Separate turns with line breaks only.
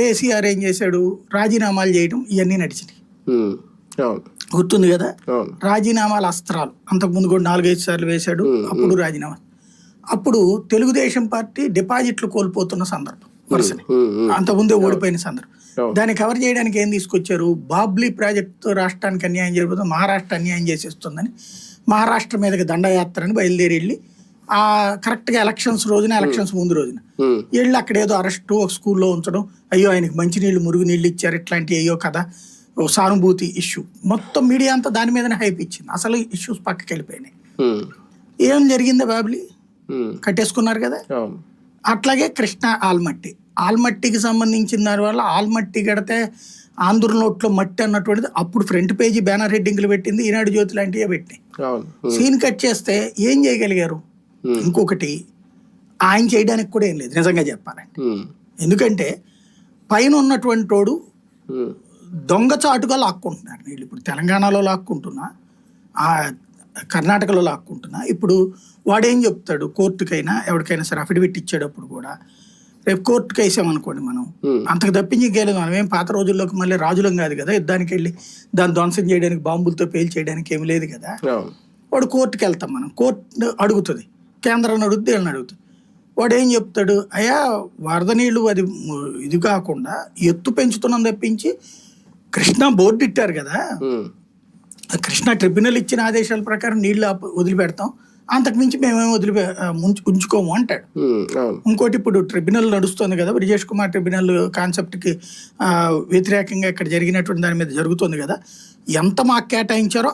కేసీఆర్ ఏం చేశాడు? రాజీనామాలు చేయడం ఇవన్నీ నడిచినాయి. గుర్తుంది కదా? రాజీనామాల అస్త్రాలు. అంతకుముందు కూడా నాలుగైదు సార్లు వేశాడు. అప్పుడు రాజీనామా అప్పుడు తెలుగుదేశం పార్టీ డిపాజిట్లు కోల్పోతున్న సందర్భం. వరుసని. అంతకుముందే ఓడిపోయిన సందర్భం. దాన్ని కవర్ చేయడానికి ఏం తీసుకొచ్చారు? బాబ్లీ ప్రాజెక్టుతో రాష్ట్రానికి అన్యాయం జరిగిపోతుంది మహారాష్ట్ర అన్యాయం చేసేస్తుందని మహారాష్ట్ర మీదకి దండయాత్రని బయలుదేరి వెళ్ళి ఆ కరెక్ట్గా ఎలక్షన్స్ రోజున ఎలక్షన్స్ ముందు రోజున. వెళ్ళి అక్కడ ఏదో అరెస్టు ఒక స్కూల్లో ఉంచడం అయ్యో ఆయనకి మంచినీళ్ళు మురుగు నీళ్ళు ఇచ్చారు ఇట్లాంటి అయ్యో కదా సానుభూతి ఇష్యూ. మొత్తం మీడియా అంతా దాని మీదనే హైప్ ఇచ్చింది. అసలు ఇష్యూస్ పక్కకి వెళ్ళిపోయినాయి. ఏం జరిగింది బాబ్లీ? కట్టేసుకున్నారు కదా? అట్లాగే కృష్ణ ఆల్మట్టి. ఆల్మట్టికి సంబంధించిన దాని వల్ల ఆల్మట్టి కడితే ఆంధ్ర నోట్లో మట్టి అన్నటువంటిది అప్పుడు ఫ్రంట్ పేజీ బ్యానర్ హెడ్డింగ్లు పెట్టింది. ఈనాడు జ్యోతి లాంటివే పెట్టినాయి. సీన్ కట్ చేస్తే ఏం చేయగలిగారు? ఇంకొకటి ఆయన చేయడానికి కూడా ఏం లేదు నిజంగా చెప్పాలంటే.
ఉమ్,
ఎందుకంటే పైన ఉన్నటువంటి వాడు
ఉమ్,
దొంగచాటుగా లాక్కుంటున్నారు. వీళ్ళు ఇప్పుడు తెలంగాణలో లాక్కుంటున్నా ఆ కర్ణాటకలో లాక్కుంటున్నా. ఇప్పుడు వాడేం చెప్తాడు కోర్టుకైనా ఎవరికైనా సరే అఫిడవిట్ ఇచ్చేటప్పుడు కూడా రేపు కోర్టుకి వేసామనుకోండి మనం అంతకు తప్పించి ఇంకేలేదు మనం ఏం పాత రోజుల్లోకి మళ్ళీ రాజులం కాదు కదా యుద్ధానికి వెళ్ళి దాన్ని ధ్వంసం చేయడానికి బాంబులతో పేల్ చేయడానికి ఏమి లేదు కదా. వాడు కోర్టుకి వెళ్తాం మనం. కోర్టు అడుగుతుంది కేంద్రాన్ని అడుగుతుంది వీళ్ళని అడుగుతుంది వాడు ఏం చెప్తాడు? అయ్యా వరద నీళ్ళు అది ఇది కాకుండా ఎత్తు పెంచుతున్నాం తప్పించి కృష్ణా బోర్డు ఇట్టారు కదా. కృష్ణా ట్రిబ్యునల్ ఇచ్చిన ఆదేశాల ప్రకారం నీళ్ళు వదిలిపెడతాం. అంతకుమించి మేమేం వదిలిపె ఉంచుకోము అంటాడు. ఇంకోటి ఇప్పుడు ట్రిబ్యునల్ నడుస్తుంది కదా బ్రిజేష్ కుమార్ ట్రిబ్యునల్ కాన్సెప్ట్కి వ్యతిరేకంగా ఇక్కడ జరిగినటువంటి దాని మీద జరుగుతుంది కదా. ఎంత మాకు కేటాయించారో